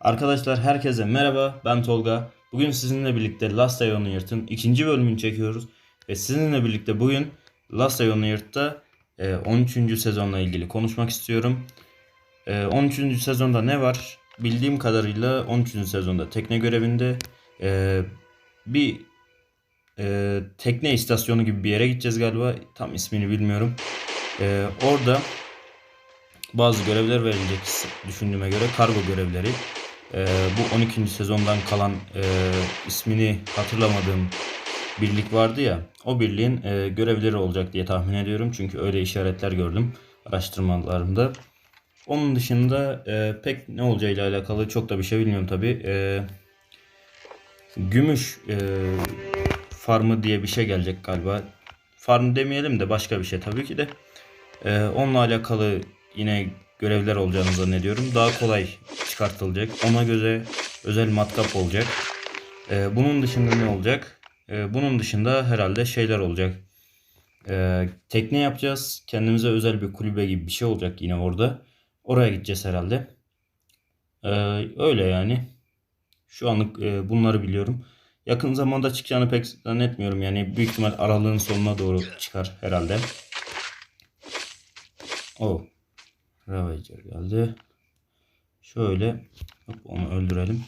Arkadaşlar herkese merhaba ben Tolga. Bugün sizinle birlikte Last Day on Earth'ın ikinci bölümünü çekiyoruz. Ve sizinle birlikte bugün Last Day on Earth'ta e, 13. sezonla ilgili konuşmak istiyorum. E, 13. sezonda ne var? Bildiğim kadarıyla 13. sezonda tekne görevinde e, bir e, tekne istasyonu gibi bir yere gideceğiz galiba. Tam ismini bilmiyorum. E, orada bazı görevler verilecek düşündüğüme göre kargo görevleri. Ee, bu 12. sezondan kalan e, ismini hatırlamadığım birlik vardı ya. O birliğin e, görevleri olacak diye tahmin ediyorum. Çünkü öyle işaretler gördüm araştırmalarımda. Onun dışında e, pek ne olacağıyla alakalı çok da bir şey bilmiyorum tabi. E, gümüş e, farmı diye bir şey gelecek galiba. Farm demeyelim de başka bir şey tabii ki de. E, onunla alakalı yine görevler olacağını zannediyorum. Daha kolay çıkartılacak. Ona göre özel matkap olacak. Ee, bunun dışında ne olacak? Ee, bunun dışında herhalde şeyler olacak. Ee, tekne yapacağız. Kendimize özel bir kulübe gibi bir şey olacak yine orada. Oraya gideceğiz herhalde. Ee, öyle yani. Şu anlık e, bunları biliyorum. Yakın zamanda çıkacağını pek zannetmiyorum. Yani büyük ihtimal aralığın sonuna doğru çıkar herhalde. Oh. Ravager geldi. Şöyle hop, onu öldürelim.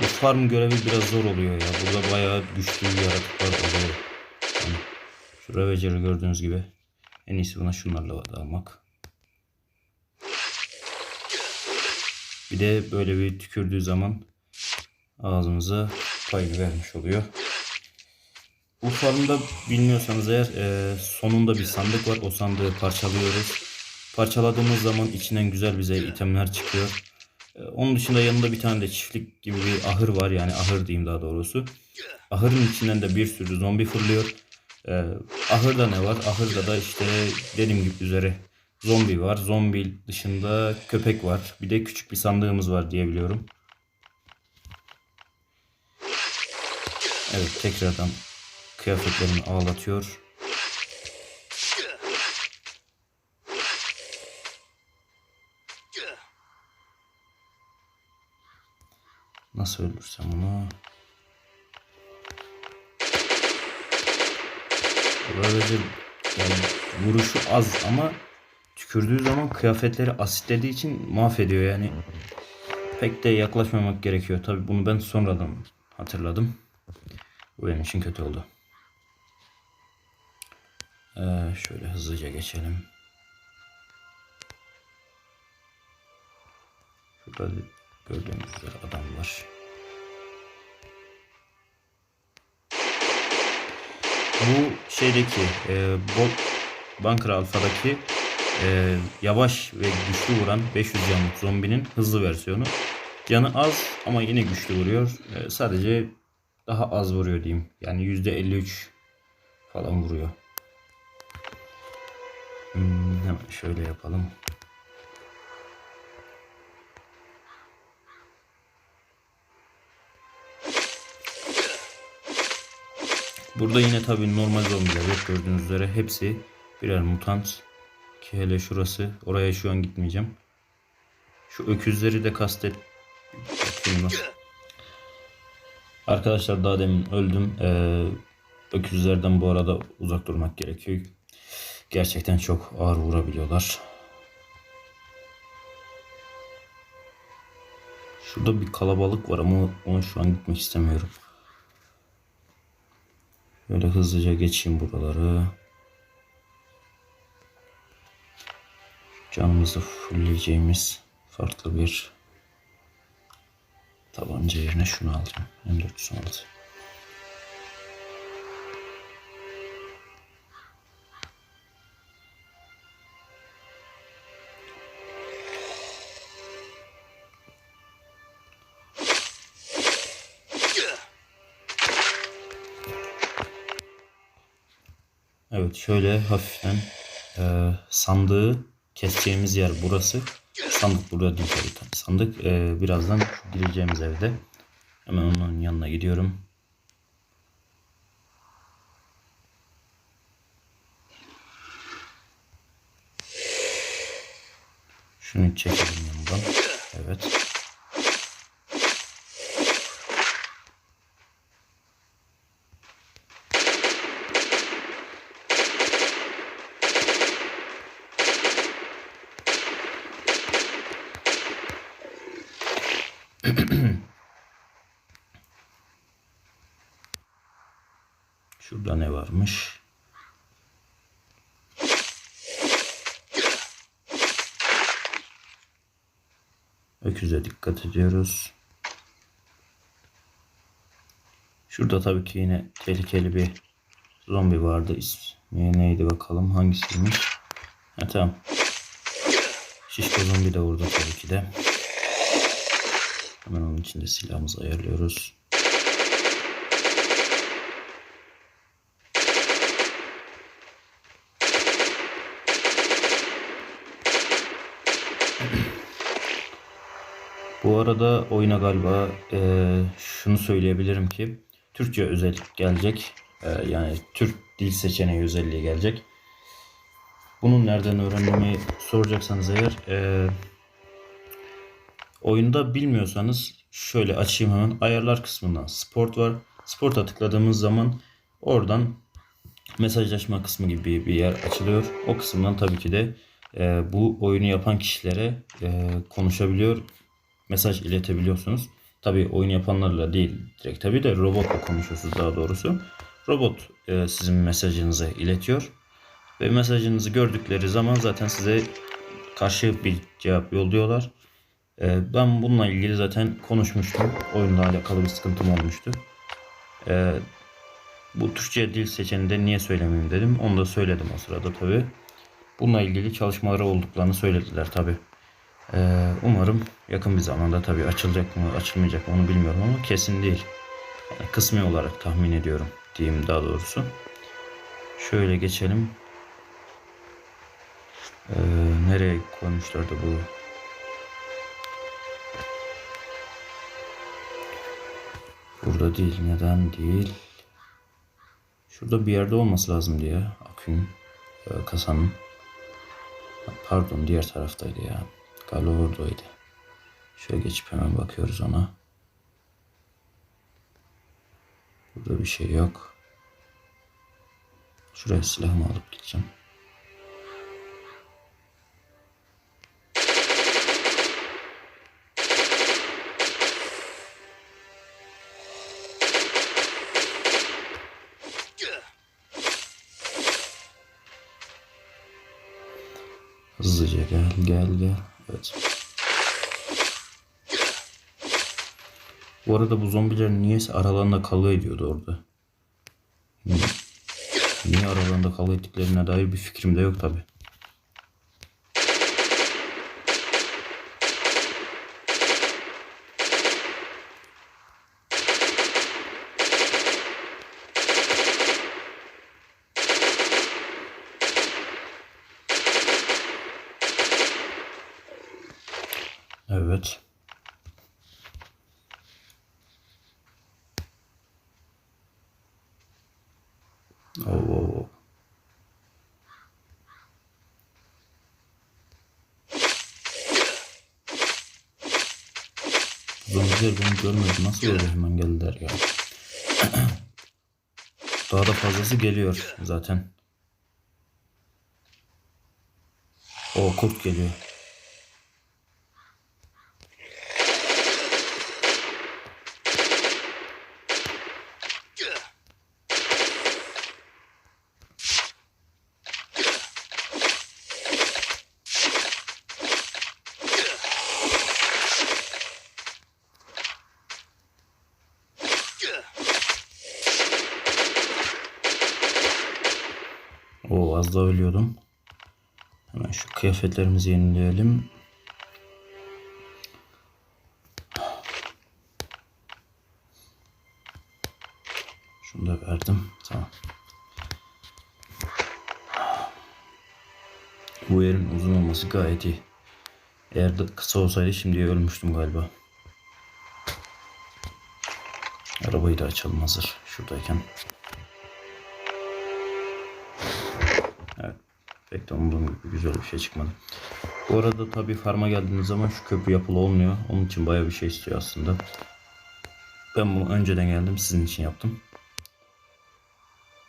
Bu farm görevi biraz zor oluyor ya. Burada bayağı güçlü yaratıklar oluyor. Yani şu Ravager'ı gördüğünüz gibi en iyisi buna şunlarla dalmak. Bir de böyle bir tükürdüğü zaman ağzımıza payını vermiş oluyor. Bu farmda bilmiyorsanız eğer e, sonunda bir sandık var. O sandığı parçalıyoruz. Parçaladığımız zaman içinden güzel bize itemler çıkıyor. E, onun dışında yanında bir tane de çiftlik gibi bir ahır var. Yani ahır diyeyim daha doğrusu. Ahırın içinden de bir sürü zombi fırlıyor. E, ahırda ne var? Ahırda da işte dediğim gibi üzere zombi var. Zombi dışında köpek var. Bir de küçük bir sandığımız var diyebiliyorum. Evet tekrardan kıyafetlerini ağlatıyor. Nasıl öldürsem onu? Böylece yani vuruşu az ama tükürdüğü zaman kıyafetleri asitlediği için mahvediyor yani. Pek de yaklaşmamak gerekiyor. Tabi bunu ben sonradan hatırladım. Bu benim için kötü oldu. Ee, şöyle hızlıca geçelim. Şurada gördüğünüz üzere adam var. Bu şeydeki e, bot Bunker Alpha'daki e, yavaş ve güçlü vuran 500 canlık zombinin hızlı versiyonu. Canı az ama yine güçlü vuruyor. E, sadece daha az vuruyor diyeyim. Yani %53 falan vuruyor. Hmm, hemen şöyle yapalım. Burada yine tabii normal zombiler yok gördüğünüz üzere hepsi birer mutant. Ki hele şurası oraya şu an gitmeyeceğim. Şu öküzleri de kastet. Arkadaşlar daha demin öldüm. Ee, öküzlerden bu arada uzak durmak gerekiyor. Gerçekten çok ağır vurabiliyorlar. Şurada bir kalabalık var ama ona şu an gitmek istemiyorum. Böyle hızlıca geçeyim buraları. Canımızı fullleyeceğimiz farklı bir tabanca yerine şunu alacağım. M416. Evet şöyle hafiften e, sandığı keseceğimiz yer burası. Sandık burada değil zaten. Sandık e, birazdan gireceğimiz evde. Hemen onun yanına gidiyorum. Şunu çekelim yanından. Evet. Dikkat ediyoruz. Şurada tabii ki yine tehlikeli bir zombi vardı. İsmi neydi bakalım hangisiymiş? Ha tamam. Şişko zombi de vurdu tabii ki de. Hemen onun için de silahımızı ayarlıyoruz. Bu arada oyuna galiba eee, şunu söyleyebilirim ki Türkçe özellik gelecek. Eee, yani Türk dil seçeneği özelliği gelecek. Bunun nereden öğrendiğimi soracaksanız eğer eee, oyunda bilmiyorsanız şöyle açayım hemen ayarlar kısmından sport var. Sport'a tıkladığımız zaman oradan mesajlaşma kısmı gibi bir yer açılıyor. O kısımdan tabii ki de e, bu oyunu yapan kişilere e, konuşabiliyor, mesaj iletebiliyorsunuz. Tabii oyun yapanlarla değil direkt tabii de robotla konuşuyorsunuz daha doğrusu. Robot e, sizin mesajınızı iletiyor ve mesajınızı gördükleri zaman zaten size karşı bir cevap yolluyorlar. E, ben bununla ilgili zaten konuşmuştum. Oyunla alakalı bir sıkıntım olmuştu. E, bu Türkçe dil seçeneğinde niye söylemeyeyim dedim. Onu da söyledim o sırada tabi. Bununla ilgili çalışmaları olduklarını söylediler tabi. Ee, umarım yakın bir zamanda tabi açılacak mı açılmayacak mı onu bilmiyorum ama kesin değil. Yani kısmi olarak tahmin ediyorum diyeyim daha doğrusu. Şöyle geçelim. Ee, nereye koymuşlardı bu? Burada değil. Neden değil? Şurada bir yerde olması lazım diye. Akün kasanın. Pardon diğer taraftaydı ya. Galiba oradaydı. Şöyle geçip hemen bakıyoruz ona. Burada bir şey yok. Şuraya silahımı alıp gideceğim. Hızlıca gel gel gel. Evet. Bu arada bu zombiler niyeyse aralarında kavga ediyordu orada. Niye, aralarında kavga ettiklerine dair bir fikrim de yok tabi. Evet. Oh, oh, oh. Zombiler beni görmedi. Nasıl öyle hemen geldiler ya. Daha da fazlası geliyor zaten. O kurt geliyor. O az daha ölüyordum. Hemen şu kıyafetlerimizi yenileyelim. Şunu da verdim. Tamam. Bu yerin uzun olması gayet iyi. Eğer de kısa olsaydı şimdi ölmüştüm galiba. Arabayı da açalım hazır şuradayken. Pek umduğum gibi güzel bir şey çıkmadı. Bu arada tabii farma geldiğiniz zaman şu köprü yapılı olmuyor. Onun için bayağı bir şey istiyor aslında. Ben bunu önceden geldim sizin için yaptım.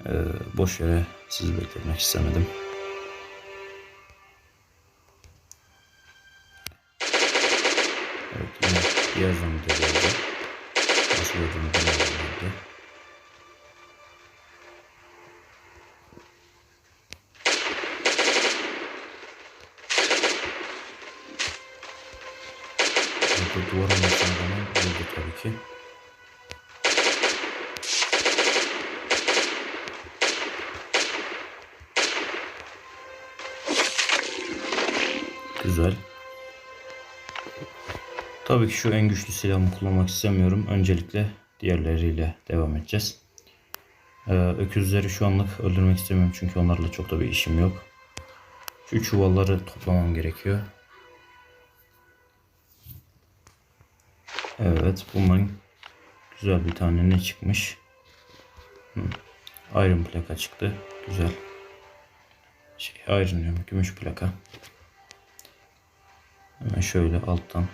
Ee, boş yere sizi bekletmek istemedim. Tabii ki şu en güçlü silahımı kullanmak istemiyorum. Öncelikle diğerleriyle devam edeceğiz. Ee, öküzleri şu anlık öldürmek istemiyorum çünkü onlarla çok da bir işim yok. Şu çuvalları toplamam gerekiyor. Evet bundan güzel bir tane ne çıkmış? Hı. Iron plaka çıktı. Güzel. Şey iron diyorum gümüş plaka. Hemen şöyle alttan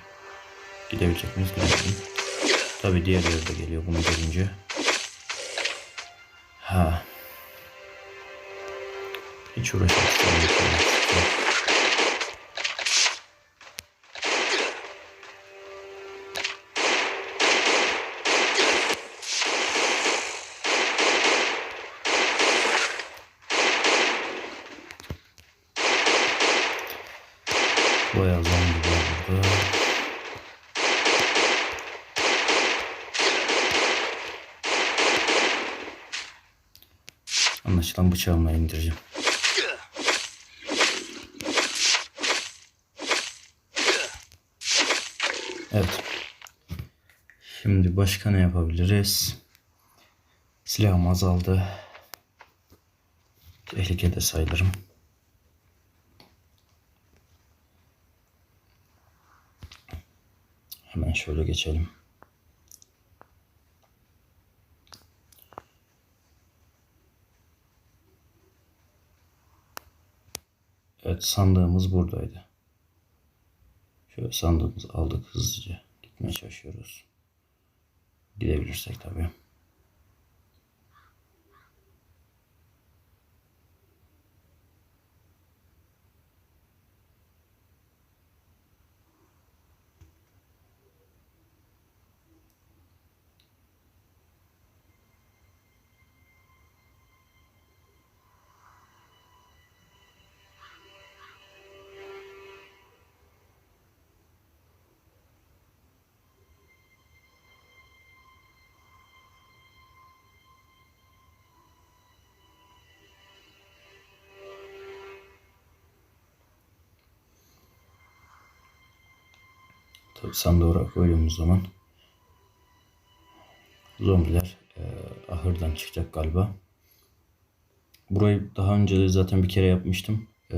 gidebilecek miyiz? Gidelim. Tabi diğer yerde geliyor bunu görünce. Ha. Hiç uğraşmak istemiyorum. Bayağı zombi var burada. Anlaşılan bıçağımla indireceğim. Evet. Şimdi başka ne yapabiliriz? Silahım azaldı. Tehlikede sayılırım. Hemen şöyle geçelim. Evet sandığımız buradaydı. Şöyle sandığımızı aldık hızlıca gitmeye çalışıyoruz. Gidebilirsek tabii. Tabii sandığı olarak koyduğumuz zaman zombiler e, ahırdan çıkacak galiba. Burayı daha önce de zaten bir kere yapmıştım. E,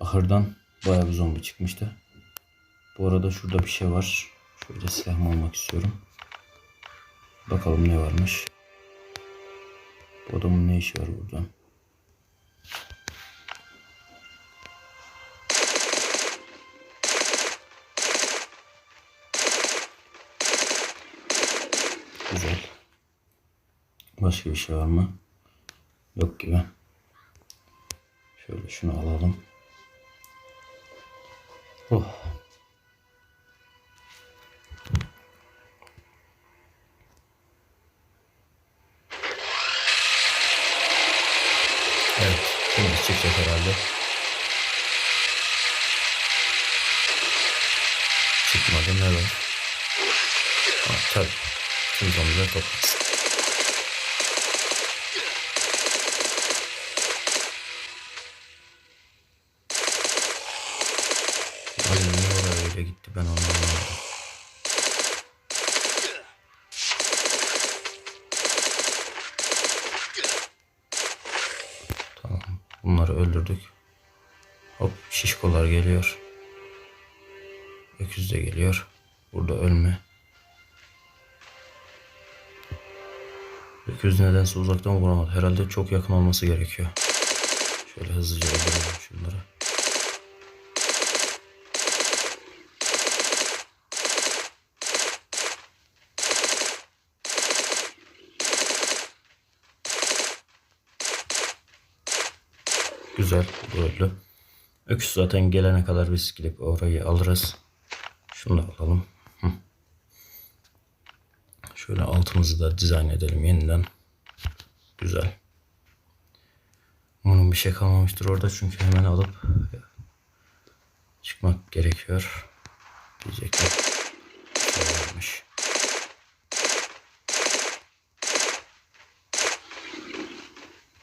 ahırdan bayağı bir zombi çıkmıştı. Bu arada şurada bir şey var. Şöyle silahımı almak istiyorum. Bakalım ne varmış. Bu adamın ne işi var burada? Başka bir şey var mı? Yok gibi. Şöyle şunu alalım. Oh. Bunları öldürdük. Hop şişkolar geliyor. Öküz de geliyor. Burada ölme. Öküz nedense uzaktan vuramadı. Herhalde çok yakın olması gerekiyor. Şöyle hızlıca öldürelim şunları. Güzel. Böyle. Öküz zaten gelene kadar biz gidip orayı alırız. Şunu da alalım. Şöyle altımızı da dizayn edelim yeniden. Güzel. Umarım bir şey kalmamıştır orada çünkü hemen alıp çıkmak gerekiyor. Diyecektim. Şöyleymiş.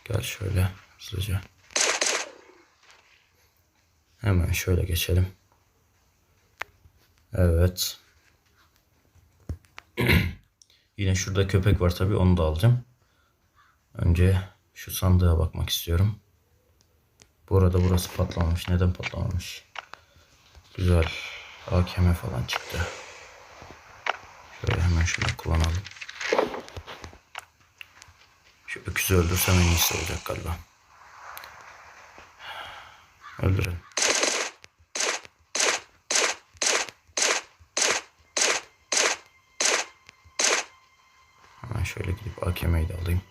Gel şöyle hızlıca. Hemen şöyle geçelim. Evet. Yine şurada köpek var tabi onu da alacağım. Önce şu sandığa bakmak istiyorum. Bu arada burası patlamamış. Neden patlamamış? Güzel. AKM falan çıktı. Şöyle hemen şunu kullanalım. Şu öküzü öldürsem en iyisi olacak galiba. Öldürelim. Hemen şöyle gidip AKM'yi de alayım.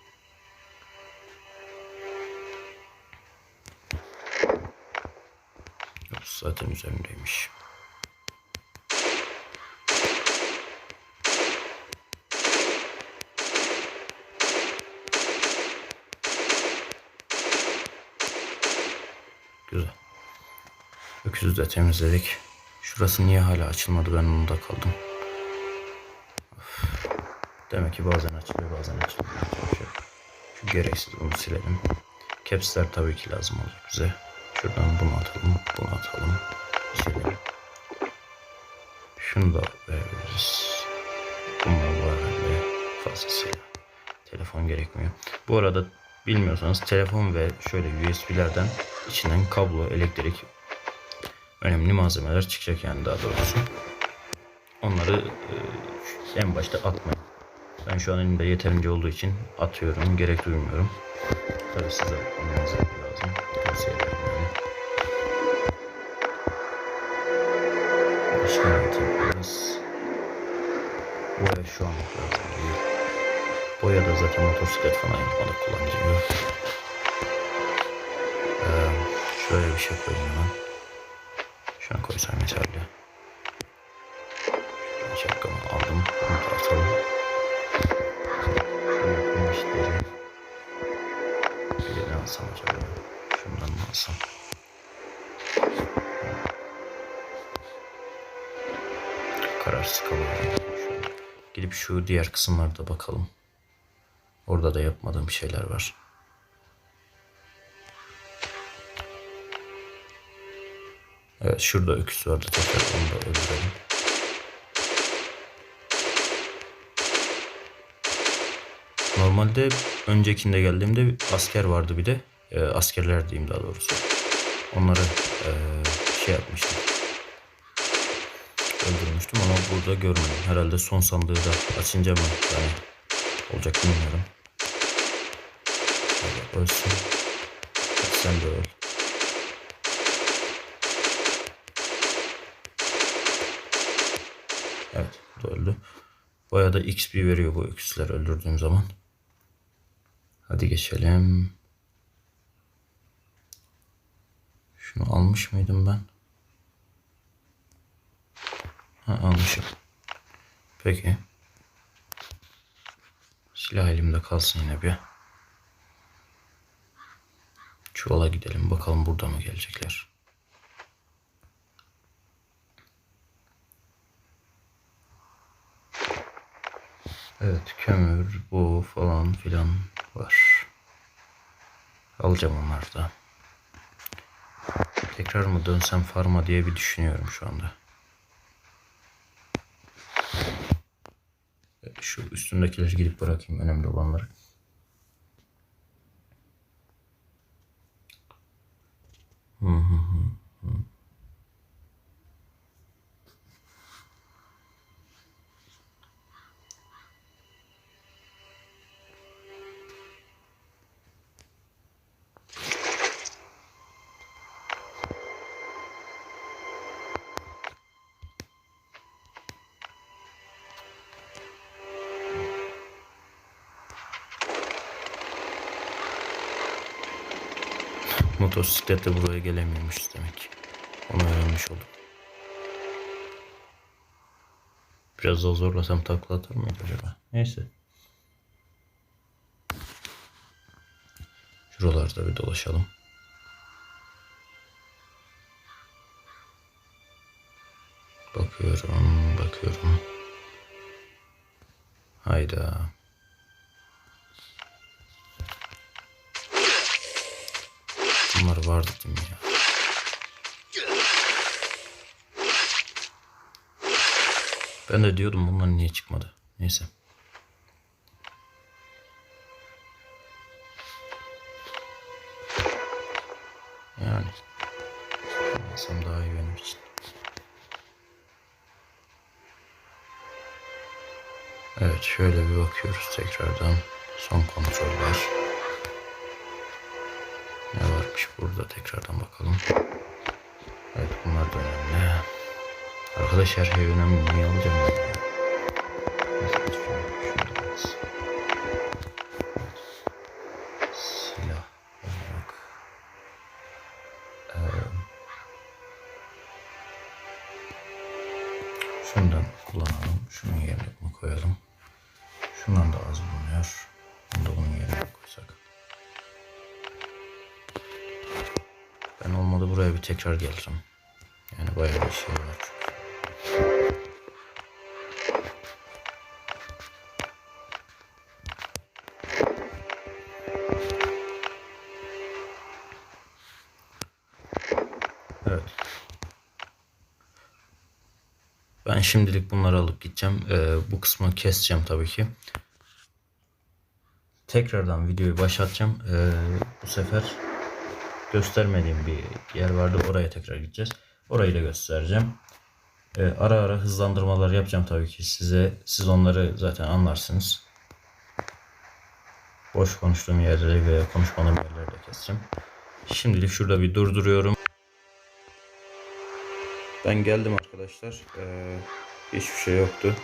Yok, zaten üzerindeymiş. Güzel. Öküzü de temizledik. Şurası niye hala açılmadı ben onda kaldım. Demek ki bazen açılıyor bazen açılmıyor. Çalışıyor. Şu gereksiz bunu silelim. Capsler tabii ki lazım olacak bize. Şuradan bunu atalım, bunu atalım. Silelim. Şunu da veririz. Bunlar var herhalde fazlasıyla. Telefon gerekmiyor. Bu arada bilmiyorsanız telefon ve şöyle USB'lerden içinden kablo, elektrik önemli malzemeler çıkacak yani daha doğrusu. Onları e, en başta atmayın. Ben şu an elimde yeterince olduğu için atıyorum. Gerek duymuyorum. Tabii size olmanız lazım. Tavsiye ederim yani. Başka atabiliriz? Boya şu an lazım değil. Boya da zaten motosiklet falan yapmada kullanılıyor. Ee, şöyle bir şey koyayım hemen. Şuna koysam yeterli. Kararsız. Şöyle. Gidip şu diğer kısımlarda bakalım. Orada da yapmadığım şeyler var. Evet şurada öküz vardı tekrar onu da öldürelim. Normalde öncekinde geldiğimde asker vardı bir de. E, askerler diyeyim daha doğrusu. Onları e, şey yapmıştım. Öldürmüştüm ama burada görmedim. Herhalde son sandığı da açınca mı yani olacak bilmiyorum. Şöyle ölsün. Hadi sen de öl. Evet öldü. Bayağı da XP veriyor bu öküzler öldürdüğüm zaman. Hadi geçelim. Şunu almış mıydım ben? Ha almışım. Peki. Silah elimde kalsın yine bir. Çuvala gidelim bakalım burada mı gelecekler. Evet kömür bu falan filan var. Alacağım onları da. Tekrar mı dönsem farma diye bir düşünüyorum şu anda. Şu üstündekileri gidip bırakayım önemli olanları. Motosikletle buraya gelemiyormuşuz demek. Onu öğrenmiş oldum. Biraz daha zorlasam takla atar mıydı acaba? Neyse. Şuralarda bir dolaşalım. Bakıyorum, bakıyorum. Hayda. Bunlar vardı değil mi ya? Ben de diyordum bunlar niye çıkmadı. Neyse. Yani. Alsam daha iyi benim için. Evet şöyle bir bakıyoruz tekrardan. Son kontroller. Varmış burada tekrardan bakalım. Evet bunlar da önemli. Arkadaş her şey önemli. Niye alacağım ben. Ee, şundan kullanalım. Şunun yerine bunu koyalım. Şundan da az bulunuyor. Bunu da bunun yerine koysak. Bir tekrar gelirim. Yani bayağı bir şey var. Evet. Ben şimdilik bunları alıp gideceğim. Ee, bu kısmı keseceğim tabii ki. Tekrardan videoyu başlatacağım. Ee, bu sefer göstermediğim bir yer vardı. Oraya tekrar gideceğiz. Orayı da göstereceğim. Ee, ara ara hızlandırmalar yapacağım tabii ki size. Siz onları zaten anlarsınız. Boş konuştuğum yerleri ve konuşmadığım yerleri de keseceğim. Şimdilik şurada bir durduruyorum. Ben geldim arkadaşlar. Ee, hiçbir şey yoktu.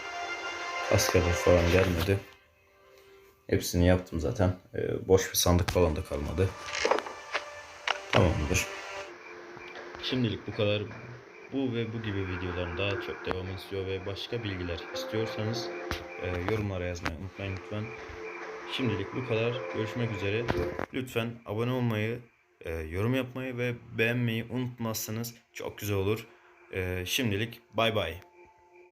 Askerler falan gelmedi. Hepsini yaptım zaten. Ee, boş bir sandık falan da kalmadı. Tamamdır. Şimdilik bu kadar. Bu ve bu gibi videoların daha çok devam istiyor ve başka bilgiler istiyorsanız e, yorumlara yazmayı unutmayın lütfen. Şimdilik bu kadar. Görüşmek üzere. Lütfen abone olmayı, e, yorum yapmayı ve beğenmeyi unutmazsanız çok güzel olur. E, şimdilik bay bay.